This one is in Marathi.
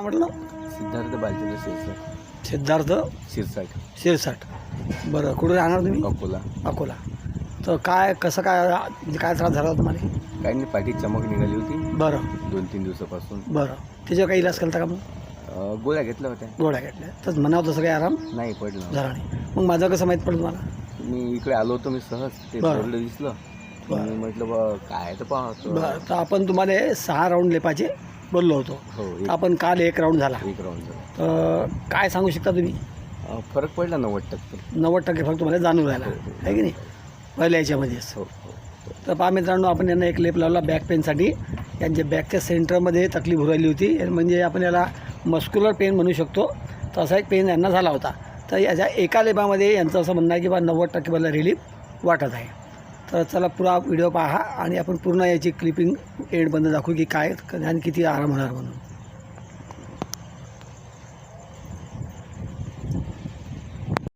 नाव म्हटलं? सिद्धार्थ बालचंद्र शिरसाट. सिद्धार्थ शिरसाट. शिरसाट. बरं कुठे राहणार तुम्ही? अकोला. अकोला. तर काय कसं काय म्हणजे काय त्रास झाला तुम्हाला? काही नाही पाठीत चमक निघाली होती. बरं. दोन तीन दिवसापासून. बरं. त्याच्यावर काही इलाज केला का मग? अं, गोळ्या घेतल्या होत्या. गोळ्या घेतल्या. तर म्हणावं तसं काही आराम? नाही पडलं. झाला नाही. मग माझं कसं माहीत पडलं तुम्हाला? मी इकडे आलो होतो मी सहज. ते बरं. पडलं दिसलं. बरं. मी म्हटलं बा काय तर पाहतो. बरं. तर आपण तुम्हाला हे सहा राऊंड लेपाचे बोललो होतो. हो एक आपण काल एक राऊंड झाला. एक राऊंड झाला. तर काय सांगू शकता तुम्ही? अं, फरक पडला नव्वद टक्के. नव्वद टक्के फक्त तुम्हाला जाणून राहिला. आहे की नाही? पहिल्या याच्यामध्येच. हो हो तर पहा मित्रांनो आपण यांना एक लेप लावला बॅक पेनसाठी यांच्या बॅकच्या सेंटरमध्ये तकलीफ होऊ राहिली होती. म्हणजे आपण याला मस्क्युलर पेन म्हणू शकतो. तसा एक पेन यांना झाला होता. तर याच्या एका लेपामध्ये यांचं असं म्हणणं आहे की बा नव्वद टक्के मला रिलीफ वाटत आहे. तर चला पुरा व्हिडिओ पाहा आणि आपण पूर्ण याची क्लिपिंग एंडबंद दाखवू की काय आणि किती आराम होणार म्हणून.